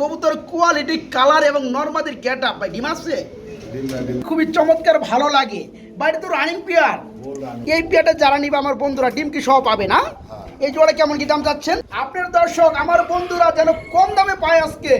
কবুতর quality colour এবং নর্মাদের get up ভাই ডিম আসছে খুবই চমৎকার ভালো লাগে। বাড়িতে তো রানিং পেয়ার এই পেয়ারটা যারা নিবে আমার বন্ধুরা ডিম কি সহ পাবে না? এই জোড়া কেমন কি দাম চাচ্ছেন? আপনার দর্শক আমার বন্ধুরা যেন কম দামে পায় আজকে।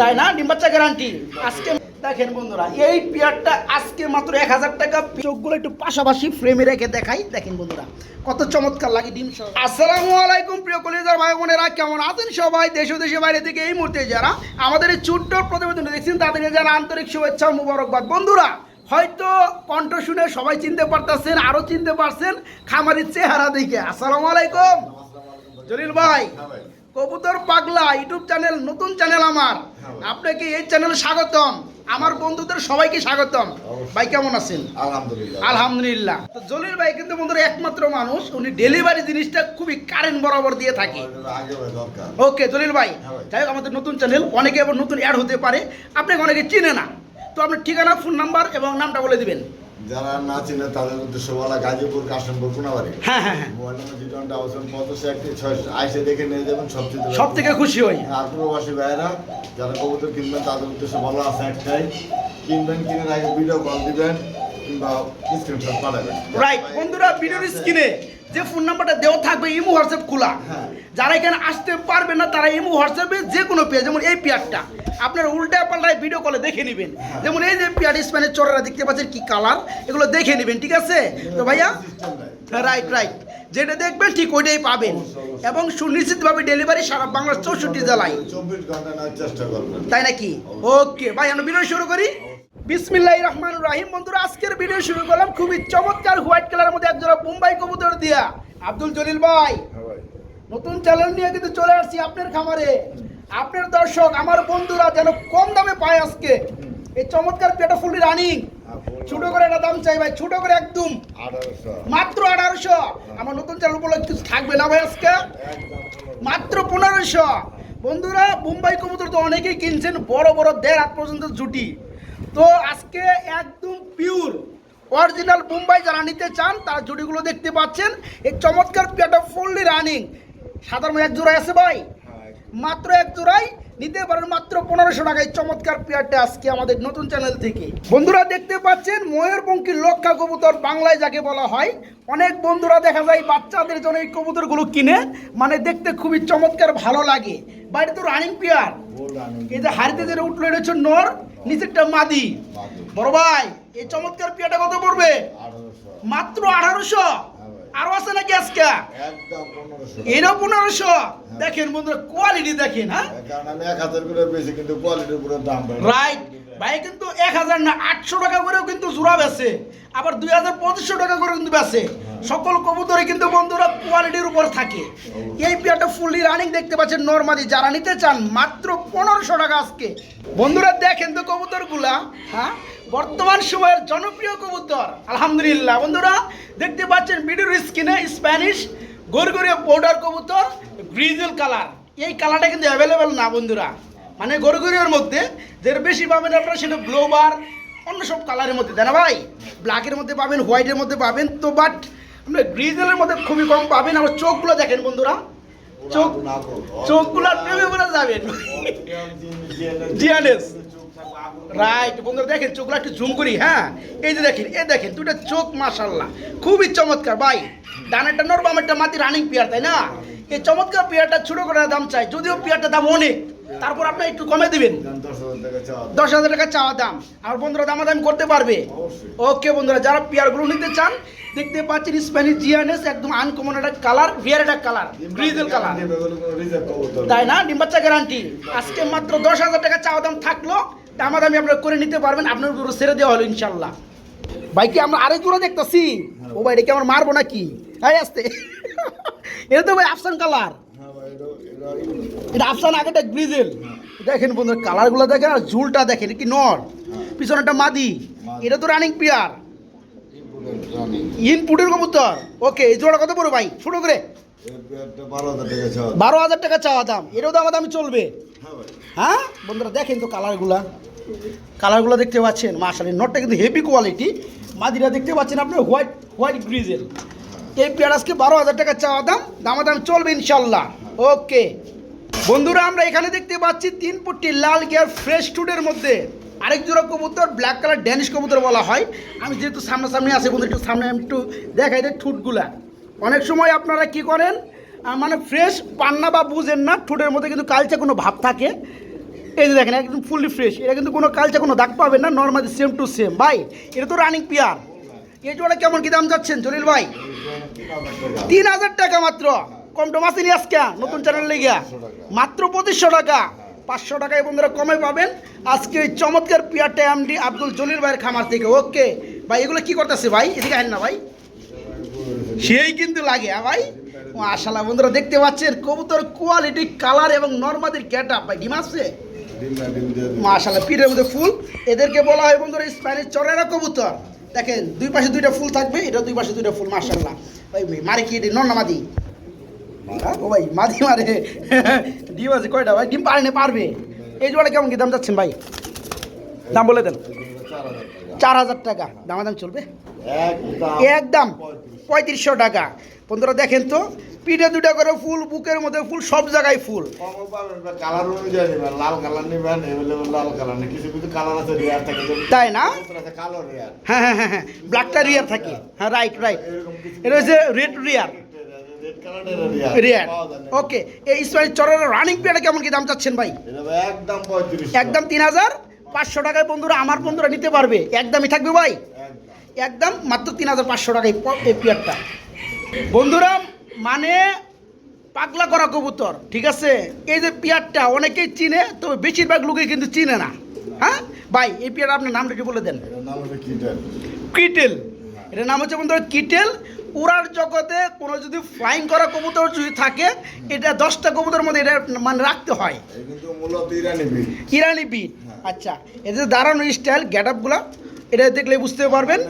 তাই না? ডিম বাচ্চা গ্যারান্টি আজকে দেখেন বন্ধুরা এই পেয়ারটা আজকে মাত্র এক হাজার টাকা। চোখগুলো একটু পাশাপাশি ফ্রেমে রেখে দেখাই। দেখেন বন্ধুরা কত চমৎকার লাগে ডিম সহ। আসসালামু আলাইকুম প্রিয় কলিজার ভাই বোনেরা কেমন আছেন সবাই? দেশ দেশে বাইরে থেকে এই মুহূর্তে যারা আমাদের এই ছোট্ট প্রতিবেদন দেখছেন তাদেরকে যারা আন্তরিক শুভেচ্ছা মুবারকবাদ। বন্ধুরা হয়তো কণ্ঠ শুনে সবাই চিনতে পারতেছেন আরও চিনতে পারছেন খামারির চেহারা দেখে। আসসালামু আলাইকুম। জলিল ভাই কবুতর পাগলা ইউটিউব চ্যানেল নতুন চ্যানেল আমার। আপনাকে এই চ্যানেল স্বাগতম। আমার বন্ধুদের সবাইকে স্বাগতম। ভাই কেমন আছেন? আলহামদুলিল্লাহ। আলহামদুলিল্লাহ। তো জলিল ভাই কিন্তু বন্ধুরা একমাত্র মানুষ উনি ডেলিভারি জিনিসটা খুবই কারেন্ট বরাবর দিয়ে থাকে। ওকে জলিল ভাই। হ্যাঁ ভাই। যাই হোক আমাদের নতুন চ্যানেল অনেকে আবার নতুন অ্যাড হতে পারে। আপনাকে অনেকে চিনে না। তো আপনার ঠিকানা ফোন নাম্বার এবং নামটা বলে দিবেন। যারা না চিনে তাদের উদ্দেশ্য বলা গাজীপুর কাশিমপুর কোনাবাড়ি। হ্যাঁ হ্যাঁ হ্যাঁ। Mobile number zero one double seven পঁচাশি একটি ছয় আইসে দেখে নিয়ে যাবেন সবচেয়ে সব থেকে খুশি হই। আর প্রবাসী ভাইয়েরা যারা কবুতর কিনবেন তাদের উদ্দেশ্য বলা আছে একটাই। কিনবেন কিনে আগে ভিডিও কল দিবেন কিংবা স্ক্রিনশট পাঠাবেন। রাইট বন্ধুরা ভিডিওর স্ক্রিনে যে ফোন নাম্বারটা দেওয়া থাকবে ইমো হোয়াটসঅ্যাপ খোলা। হ্যাঁ। যারা এখানে আসতে পারবে না তারা ইমো হোয়াটসঅ্যাপে যে কোনো পেয়ে যেমন এই পেয়ারটা। আপনারা উল্টা পাল্টায় ভিডিও কলে দেখে নেবেন। হ্যাঁ। যেমন এই যে পেয়ার স্প্যানের চোরেরা দেখতে পাচ্ছেন কি কালার এগুলো দেখে নেবেন ঠিক আছে? তো ভাইয়া? রাইট রাইট যেটা দেখবেন ঠিক ওইটাই পাবেন। এবং সুনিশ্চিতভাবে ডেলিভারি সারা বাংলার চৌষট্টি জেলায়। তাই নাকি? ওকে ভাই আমরা ভিডিও শুরু করি। বিসমিল্লাহ রহমান রাহিম। বন্ধুরা আজকের ভিডিও শুরু করলাম খুবই চমৎকার হোয়াইট কালারের মধ্যে একজোড়া মুম্বাই কবুতর দিয়া। আব্দুল জলিল ভাই হ্যাঁ নতুন চ্যানেল নিয়ে কিন্তু চলে আসছি আপনার খামারে। আপনার দর্শক আমার বন্ধুরা যেন কম দামে পায় আজকে। এই চমৎকার পেটা ফুলটি রানিং। হ্যাঁ, ছোট করে একটা দাম চাই ভাই ছোট করে একদম। মাত্র আঠারোশো। আমার নতুন চ্যানেল উপলক্ষে কিছু থাকবে না ভাই আজকে? মাত্র পনেরোশো। বন্ধুরা মুম্বাই কবুতর তো অনেকেই কিনছেন বড় বড় দেড় হাত পর্যন্ত জুটি। তো আজকে একদম পিওর অরিজিনাল মুম্বাই যারা নিতে চান তার জুটিগুলো দেখতে পাচ্ছেন। এই চমৎকার পেটা ফুললি রানিং সাধারণ এক জোড়ায় আছে ভাই? মাত্র এক জোড়াই নিতে পারেন মাত্র পনেরোশো টাকায়। চমৎকার পেয়ারটা আজকে আমাদের নতুন চ্যানেল থেকে। বন্ধুরা দেখতে পাচ্ছেন ময়ূরপঙ্খী লক্ষা কবুতর বাংলায় যাকে বলা হয়। অনেক বন্ধুরা দেখা যায় বাচ্চাদের জন্য এই কবুতরগুলো কিনে। মানে দেখতে খুবই চমৎকার ভালো লাগে। বাড়িতে তো রানিং পেয়ার। এই যে হাড়িতে যেটা উঠল এটা হচ্ছে নর। নিচেরটা মাদি। বড় ভাই এই চমৎকার পেয়ারটা কত পড়বে? মাত্র আঠারোশো? আরও আছে নাকি আজকে? একদম পনেরোশো। পনেরোশো? দেখেন বন্ধুরা কোয়ালিটি দেখেন হ্যাঁ? এক হাজার করে বেশি কিন্তু কোয়ালিটির উপরে দাম রাইট ভাই কিন্তু এক হাজার না আটশো টাকা করেও কিন্তু জোড়া বেছে আবার দুই হাজার পঁচিশশো টাকা করে কিন্তু বেছে সকল কবুতরে কিন্তু বন্ধুরা কোয়ালিটির উপর থাকে। এই পেয়ারটা ফুললি রানিং দেখতে পাচ্ছেন নর্মালি যারা নিতে চান মাত্র পনেরোশো টাকা আজকে। বন্ধুরা দেখেন তো কবুতরগুলা হ্যাঁ? বর্তমান সময়ের জনপ্রিয় কবুতর আলহামদুলিল্লাহ। বন্ধুরা দেখতে পাচ্ছেন ভিডিওর স্ক্রিনে স্প্যানিশ গরগরিয়া বর্ডার কবুতর গ্রিজেল কালার এই কালারটা কিন্তু অ্যাভেলেবেল না বন্ধুরা। মানে গরুগরিয়ার মধ্যে যেটা বেশি পাবেন আপনারা সেটা গ্লোবার অন্য সব কালারের মধ্যে। তাই না ভাই ব্ল্যাকের মধ্যে পাবেন হোয়াইটের মধ্যে পাবেন তো বাট আপনার গ্রিজেলের মধ্যে খুবই কম পাবেন আমার চোখগুলো দেখেন বন্ধুরা। চোখ চোখগুলো প্রেমে পড়ে যাবেন। জিয়ানেস। রাইট বন্ধুরা দেখেন চোখগুলো একটু জুম করি হ্যাঁ? এই যে দেখেন এই দেখেন দুটা চোখ মাশাল্লাহ খুবই চমৎকার ভাই। ডানেরটা নর বামেরটা মাটি রানিং পেয়ার তাই না? এই চমৎকার পেয়ারটা ছোট করে দাম চাই যদিও পেয়ারটার দাম অনেক। তারপর আপনি একটু কমে দিবেন। দশ হাজার টাকা চাওয়া দাম। আর বন্ধুরা দামাদামি করতে পারবে। ওকে বন্ধুরা যারা পেয়ারগুলো নিতে চান দেখতে পাচ্ছেন স্প্যানিশ জিয়ানেস একদম আনকমন একটা কালার ভিয়ার একটা কালার গ্রিজেল কালার তাই না? ডিম বাচ্চা গ্যারান্টি আজকে মাত্র দশ হাজার টাকা চাওয়া দাম থাকল দামাদামি আপনারা করে নিতে পারবেন আপনার উপর ছেড়ে দেওয়া হলো ইনশাল্লাহ। ভাই কি আমরা আরেক জোড়া দেখতেছি? ও ভাই এটা কি আমার মারবো নাকি? তাই আসতে। এটা তো ভাই আফসান কালার হ্যাঁ ভাই, এটা- আফসান আগেটা গ্রিজেল দেখেন বন্ধুরা কালারগুলো দেখেন আর ঝুলটা দেখেন কি নর। পিছনে একটা মাদি। এটা তো রানিং পিয়ার ইনপুটের কবুতর ওকে, এই জোড়া কত পড়ো ভাই? ছোটো করে। বারো হাজার টাকা চাওয়া দাম। চাওয়া দাম দাম চলবে। হ্যাঁ? বন্ধুরা, দেখেন তো কালারগুলা। কালারগুলো দেখতে পাচ্ছেন মাশাল নটটা কিন্তু হেভি কোয়ালিটি মাদিরা দেখতে পাচ্ছেন আপনার হোয়াইট হোয়াইট গ্রিজেল এই পেয়ার আজকে বারো হাজার টাকা চাওয়া দাম। দামাদাম চলবে ইনশাল্লাহ ওকে। বন্ধুরা, আমরা এখানে দেখতে পাচ্ছি তিন ফুটটি লাল গিয়ার ফ্রেশ টুডের মধ্যে। আরেক জোড়া কবুতর ব্ল্যাক কালার ড্যানিশ কবুতর বলা হয়। আমি যেহেতু সামনাসামনি আসি বন্ধু, একটু সামনে আমি একটু দেখাই দেয় ঠুটগুলা। অনেক সময় আপনারা কি করেন মানে ফ্রেশ পান্না বা বুঝেন না, ঠোঁটের মধ্যে কিন্তু কালচে কোনো ভাব থাকে। এই যে দেখেন, একদম ফুললি ফ্রেশ এটা কিন্তু কোনো কালচে কোনো দাগ পাবেন না নর্মালি সেম টু সেম ভাই, এটা তো রানিং পিয়ার এই জোড়া কেমন কি দাম যাচ্ছেন, জলিল ভাই? তিন হাজার টাকা মাত্র। কম টম আসেনি আজকে, নতুন চ্যানেল লেগে। মাত্র পঁচিশশো টাকা। পাঁচশো টাকায় বন্ধুরা কমে পাবেন। আজকে ওই চমৎকার পিয়ারটা এমডি আব্দুল জলিল ভাইয়ের খামার থেকে। ওকে, ভাই, এগুলো কি করতেছে ভাই? এদিকে আহেন না ভাই। সেই কিন্তু লাগে হ্যাঁ ভাই? মাশাল্লাহ বন্ধুরা দেখতে পাচ্ছেন কবুতর কোয়ালিটি কালার এবং নর্মাদের গেট আপ ভাই, ডিম আসছে। মাশাল্লাহ পিঠের মধ্যে ফুল। এদেরকে বলা হয় বন্ধুরা স্প্যানিশ চরেরা কবুতর। দেখেন, দুই পাশে দুইটা ফুল থাকবে এটা দুই পাশে দুইটা ফুল মাশাল্লাহ ভাই মারে কি এটি? ও ভাই মাদি মারে ডিম আছে কয়টা ভাই? ডিম পারে পারবে। এই জোড়া কেমন কি দাম যাচ্ছেন ভাই? দাম বলে দেন। চার হাজার টাকা। দামাদাম চলবে? একদম। পঁয়ত্রিশশো টাকা। বন্ধুরা দেখেন তো পিঠে দুটা করে ফুল বুকের মধ্যে ফুল সব জায়গায় ফুল। কমও পাবেন বা কালার অনুযায়ী নেবেন লাল কালার নেবেন এভেলেবল লাল কালার নেই। কিছু কিছু কালার আছে রেয়ার থাকে তাই না? কালো রেয়ার হ্যাঁ হ্যাঁ হ্যাঁ হ্যাঁ। ব্ল্যাকটা রিয়ার থাকে। হ্যাঁ রাইট রাইট এটা হচ্ছে রেড রিয়ার রেয়ার। ওকে এই স্পাইস চরের রানিং পেয়ারটা কেমন কি দাম চাচ্ছেন ভাই? একদম পঁয়ত্রিশ একদম তিন হাজার? পাঁচশো টাকায় বন্ধুরা আমার বন্ধুরা নিতে পারবে। একদমই থাকবে ভাই? একদম। মাত্র তিন হাজার পাঁচশো টাকায় এই পেয়ারটা বন্ধুরা মানে পাগলা করা কবুতর ঠিক আছে? এই যে পেয়ারটা অনেকেই চিনে তবে বেশিরভাগ লোকে কিন্তু চিনে না। হ্যাঁ? ভাই এই পেয়ারটা আপনার নামটা একটু বলে দেন। কিটেল এটার নাম হচ্ছে বন্ধুরা কিটেল উড়ার জগতে কোনো যদি ফ্লাইং করা কবুতর যদি থাকে এটা দশটা কবুতরের মধ্যে এটা মানে রাখতে হয়। ইরানি বিট। আচ্ছা। এদের দাঁড়ানো স্টাইল গেট আপগুলো এটা দেখলে বুঝতে পারবেন।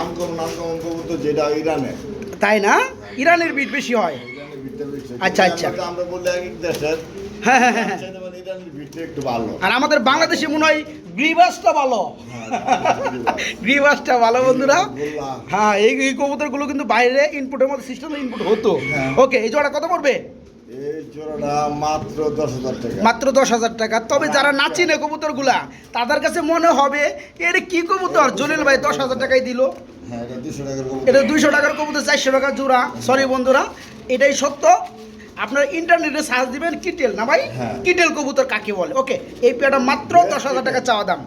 আনকমন যেটা ইরানে। তাই না? ইরানের বিট বেশি হয়। আচ্ছা, আচ্ছা। আমরা- বললে এক দেশের হ্যাঁ হ্যাঁ হ্যাঁ একটু ভালো। আর আমাদের বাংলাদেশে মনে হয় গ্রিবাসটা ভালো। গ্রিবাসটা ভালো বন্ধুরা। হ্যাঁ এই এই কবুতরগুলো কিন্তু বাইরে ইনপুটের মধ্যে সিস্টেমে ইনপুট হতো। হ্যাঁ। ওকে এই জোড়া কত পড়বে? মাত্র দশ হাজার টাকা। তবে যারা না চিনে কবুতরগুলা তাদের কাছে মনে হবে এর কি কবুতর? জলিল ভাই দশ হাজার টাকাই দিল। হ্যাঁ কবুতর এটা দুইশো টাকার কবুতর চারশো টাকা জোড়া। সরি বন্ধুরা এটাই সত্য। আপনারা ইন্টারনেটে সার্চ দিবেন কিটেল না ভাই? হ্যাঁ। কিটেল কবুতর কাকে বলে? ওকে এই পেয়ারটা মাত্র দশ হাজার টাকা চাওয়া দাম।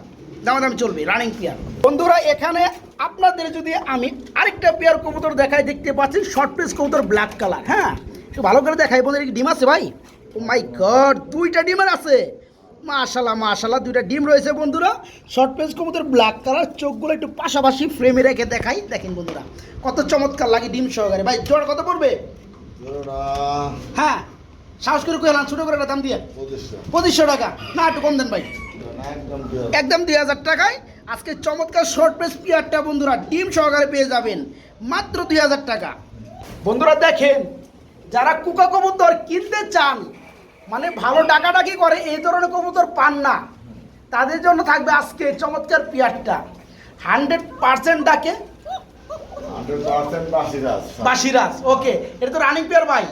দামাদাম চলবে রানিং পেয়ার। বন্ধুরা এখানে আপনাদের যদি আমি আরেকটা পেয়ার কবুতর দেখাই দেখতে পাচ্ছি শর্ট পিস কবুতর ব্ল্যাক কালার হ্যাঁ? একটু ভালো করে দেখাই বন্ধুরা কি ডিম আছে ভাই? ও মাই গড দুইটা ডিমের আছে। মাশাল্লাহ মাশাল্লাহ দুইটা ডিম রয়েছে বন্ধুরা। শর্ট পেজ কবুতর ব্ল্যাক কালার চোখগুলো একটু পাশাপাশি ফ্রেমে রেখে দেখাই। দেখেন বন্ধুরা কত চমৎকার লাগে ডিম সহকারে। ভাই জোড়া কত পড়বে? হ্যাঁ সাহস করে কইলাম ছোটো করে দাম দিয়ে। পঁচিশশো। টাকা। না একটু কম দেন ভাই। একদম দুই হাজার টাকায়। আজকে চমৎকার শর্ট পেস পিয়ারটা বন্ধুরা ডিম সহকারে পেয়ে যাবেন। মাত্র দুই হাজার টাকা। বন্ধুরা দেখেন যারা কুকা কবুতর কিনতে চান মানে ভালো ডাকাডাকি করে এই ধরনের কবুতর পান না। তাদের জন্য থাকবে আজকে চমৎকার পিয়ারটা হান্ড্রেড পার্সেন্ট ডাকে। 100% বাসিরাজ। ওকে এটা তো রানিং পেয়ার ভাই।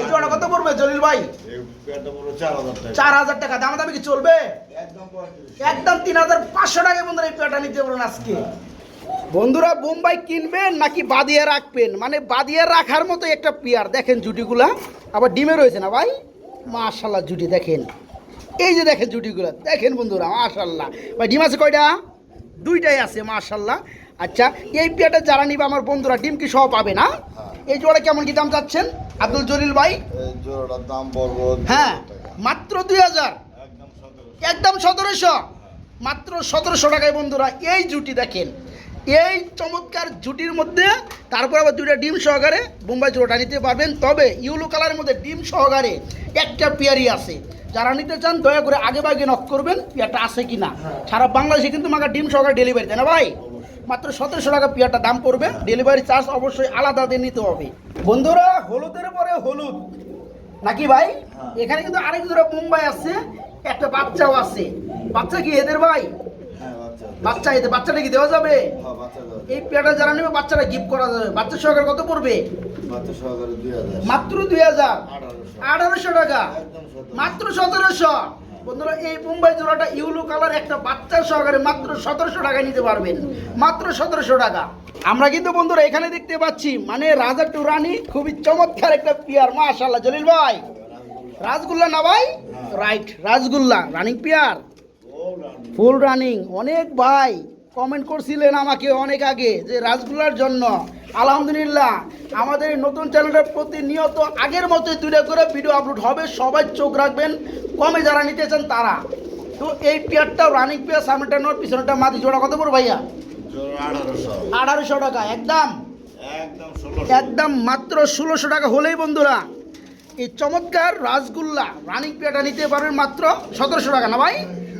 এই জোড়া কত পড়বে জলিল ভাই। এই পেয়ারটা পুরো 4000 টাকা। চার হাজার টাকা দাম দামি কি চলবে? একদম 35 একদম তিন হাজার পাঁচশো টাকা বন্ধুরা এই পেয়ারটা নিতে পারেন আজকে। বন্ধুরা বোম্বাই কিনবেন নাকি বাদিয়ে রাখবেন? মানে বাদিয়ে রাখার মতো একটা পেয়ার দেখেন জুটিগুলা। আবার ডিমে রয়েছে না ভাই? মাশাল্লাহ জুটি দেখেন। এই যে দেখেন জুটিগুলা। দেখেন বন্ধুরা মাশাল্লাহ ভাই ডিম আছে কয়টা? দুইটাই আছে মাশাল্লাহ আচ্ছা এই পেয়ারটা যারা নিবে আমার বন্ধুরা ডিম কি সহ পাবে না? এই জোড়া কেমন কি দাম চাচ্ছেন? আব্দুল জলিল ভাই? জোড়াটার দাম পড়ব হ্যাঁ মাত্র দুই হাজার? একদম একদম সতেরোশো? মাত্র সতেরোশো টাকায় বন্ধুরা এই জুটি দেখেন। এই চমৎকার জুটির মধ্যে তারপর আবার দুইটা ডিম সহকারে বোম্বাই জোড়াটা নিতে পারবেন। তবে ইউলো কালারের মধ্যে ডিম সহকারে একটা পেয়ারি আছে। যারা নিতে চান দয়া করে আগে বাগে নক করবেন পেয়ারটা আছে কি না সারা বাংলাদেশে কিন্তু মাগা ডিম সহকারে ডেলিভারি তাই না ভাই? মাত্র সতেরোশো টাকা পেয়ারটা দাম পড়বে। ডেলিভারি চার্জ অবশ্যই আলাদা দিয়ে নিতে হবে। বন্ধুরা হলুদের পরে হলুদ। নাকি ভাই? হ্যাঁ। এখানে কিন্তু আরেক জোড়া মুম্বাই আছে একটা বাচ্চাও আছে। বাচ্চা কি এদের ভাই? হ্যাঁ বাচ্চা। এদের বাচ্চাটা কি দেওয়া যাবে? হ্যাঁ। এই পেয়ারটা যারা নেবে বাচ্চাটা গিফট করা যাবে। বাচ্চা সহকারে কত পড়বে? বাচ্চা সহকারে 2000 মাত্র দুই হাজার। আঠারোশো। টাকা। মাত্র সতেরোশো। বন্ধুরা এই মুম্বাই জোড়াটা ইউলো কালার একটা বাচ্চা সহকারে মাত্র সতেরোশো টাকায় নিতে পারবেন। মাত্র সতেরোশো টাকা। আমরা কিন্তু বন্ধুরা এখানে দেখতে পাচ্ছি মানে রাজা টু রানী খুবই চমৎকার একটা পিয়ার মাশাল্লাহ জলিল ভাই। রাজগুল্লা না ভাই? রাইট রাজগুল্লা রানিং পিয়ার ফুল রানিং অনেক ভাই। কমেন্ট করছিলেন আমাকে অনেক আগে যে রাজগুলার জন্য আলহামদুলিল্লাহ আমাদের নতুন চ্যানেলের প্রতিনিয়ত আগের মতোই তুলে করে ভিডিও আপলোড হবে সবাই চোখ রাখবেন কমে যারা নিতে চান তারা। তো এই পেয়ারটা রানিং পেয়ার সামনেটা নোট পিছনেটা মাটি জোড়া কত পড়ো ভাইয়া? আঠারোশো। টাকা একদম? একদম একদম মাত্র ষোলোশো টাকা হলেই বন্ধুরা এই চমৎকার রাসগুল্লা রানিং পেয়ারটা নিতে পারবেন মাত্র সতেরোশো টাকা না ভাই?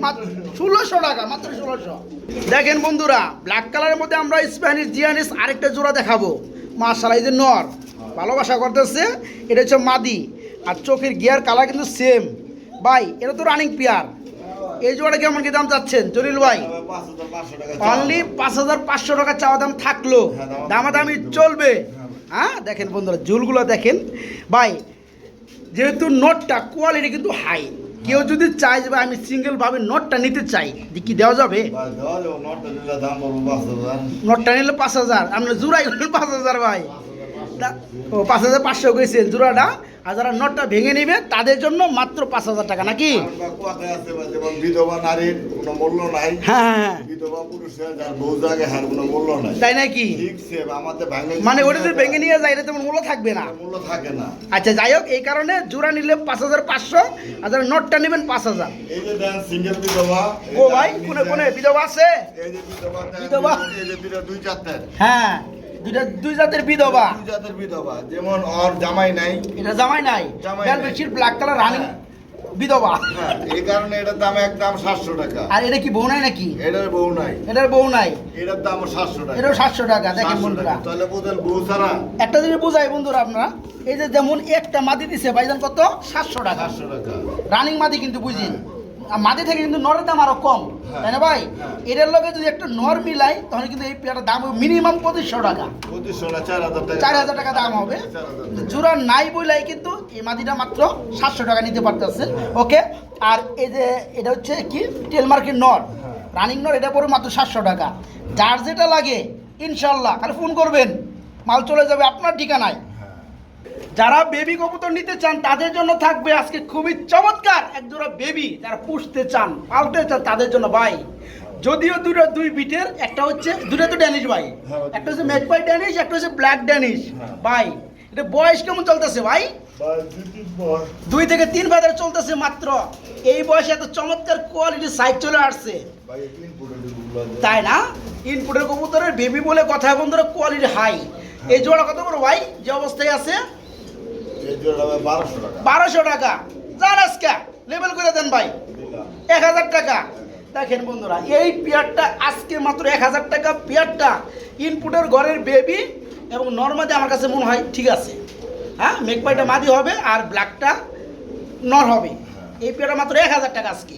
মাত্র ষোলোশো টাকা, মাত্র ষোলোশো। দেখেন বন্ধুরা ব্ল্যাক কালারের মধ্যে আমরা স্প্যানিশ জিয়ানিস আরেকটা জোড়া দেখাবো। মার্শাল এই যে নর, ভালোবাসা করতেছে, এটা হচ্ছে মাদি। আর চোখের গিয়ার কালার কিন্তু সেম ভাই, এটা তো রানিং পেয়ার এই জোড়াটা কেমন কি দাম চাচ্ছেন, জলিল ভাই? অনলি পাঁচ হাজার পাঁচশো টাকা চাওয়া দাম থাকল। দামাদামি চলবে। হ্যাঁ। হ্যাঁ দেখেন বন্ধুরা জুলগুলো দেখেন। ভাই, যেহেতু নোটটা কোয়ালিটি কিন্তু হাই কেউ যদি চাই যে আমি সিঙ্গেল ভাবে নোটটা নিতে চাই যে কি দেওয়া যাবে? নটটা নিলে পাঁচ হাজার। আপনি জুড়াই করলেন পাঁচ হাজার ভাই। ও পাঁচ হাজার পাঁচশো গেছেন জোড়াটা আর যারা নোটটা ভেঙে নিবে তাদের জন্য মাত্র পাঁচ হাজার টাকা নাকি? বিধবা নারীর কোনো মূল্য নাই। হ্যাঁ হ্যাঁ হ্যাঁ। বিধবা পুরুষের যার বউ জাগে হার কোনো মূল্য নাই। তাই নাকি? ঠিক সে আমাদের ভাঙে মানে ওটা যদি ভেঙে নিয়ে যায় এটা তেমন মূল্য থাকবে না? মূল্য থাকে না। আচ্ছা যাই হোক এই কারণে জোড়া নিলে পাঁচ হাজার পাঁচশো আর যারা নোটটা নেবেন পাঁচ হাজার। এই যে দেন সিঙ্গেল বিধবা ও ভাই কোনে কোনে বিধবা আছে? এই যে বিধবা বিধবা? এই যে বিধবা দুই চারটের হ্যাঁ দুইটা দুই জাতের বিধবা। দুই জাতের বিধবা যেমন ওর জামাই নাই। এটা জামাই নাই। জামাই। বেশির ব্ল্যাক কালার রানিং। বিধবা। হ্যাঁ এই কারণে এটার দাম একদম সাতশো টাকা। আর এটা কি বউ নাই নাকি? এটার বউ নাই। এটার বউ নাই? এটার দাম সাতশো টাকা। এটাও সাতশো টাকা দেখেন বন্ধুরা। তাহলে বোঝেন বউ ছাড়া। একটা জিনিস বোঝাই বন্ধুরা আপনারা এই যে যেমন একটা মাদি দিছে ভাইজান কত? সাতশো টাকা। সাতশো টাকা। রানিং মাদি কিন্তু বুঝিন। মাদি থেকে কিন্তু নরের দাম আরও কম। তাই না ভাই? হ্যাঁ। এটার লগে যদি একটা নর মিলাই তাহলে কিন্তু এই পেয়ারটার দাম মিনিমাম পঁচিশশো টাকা। চার হাজার টাকা। দাম হবে। জোড়া নাই বইলাই কিন্তু এই মাদিটা মাত্র সাতশো টাকা নিতে পারতেছেন ওকে? আর এই যে এটা হচ্ছে কি? টেল মার্কেট নর। হ্যাঁ। রানিং নর এটা পড়বে মাত্র সাতশো টাকা। যার যেটা লাগে ইনশাল্লাহ খালি ফোন করবেন। মাল চলে যাবে আপনার ঠিকানায়। হ্যাঁ। যারা বেবি কবুতর নিতে চান তাদের জন্য থাকবে আজকে খুবই চমৎকার এক জোড়া বেবি। যারা পুষতে চান পালতে চান তাদের জন্য ভাই। যদিও দুটো দুই বিটের একটা হচ্ছে দুটো তো ড্যানিশ ভাই। হ্যাঁ, একটা হচ্ছে ম্যাকপাই ড্যানিশ একটা হচ্ছে ব্ল্যাক ড্যানিশ। হ্যাঁ। ভাই এটা বয়স কেমন চলতেছে ভাই? দুই থেকে তিন বাজার চলতেছে মাত্র। এই বয়সে এত চমৎকার কোয়ালিটির সাইজ চলে আসছে। তাই না? ইনপুটের কবুতরের বেবি বলে কথা বন্ধুরা কোয়ালিটি হাই এই জোড়া কত বড় ভাই? যে অবস্থায় আছে? বারোশো টাকা। যান আজকে লেবেল করে দেন ভাই। এক হাজার টাকা। দেখেন বন্ধুরা এই পেয়ারটা আজকে মাত্র এক হাজার টাকা। পেয়ারটা ইনপুটের ঘরের বেবি এবং নর্মাদি আমার কাছে মনে হয় ঠিক আছে। হ্যাঁ মেঘপাইটা মাদি হবে আর ব্ল্যাকটা নর হবে। এই পেয়ারটা মাত্র এক হাজার টাকা আজকে।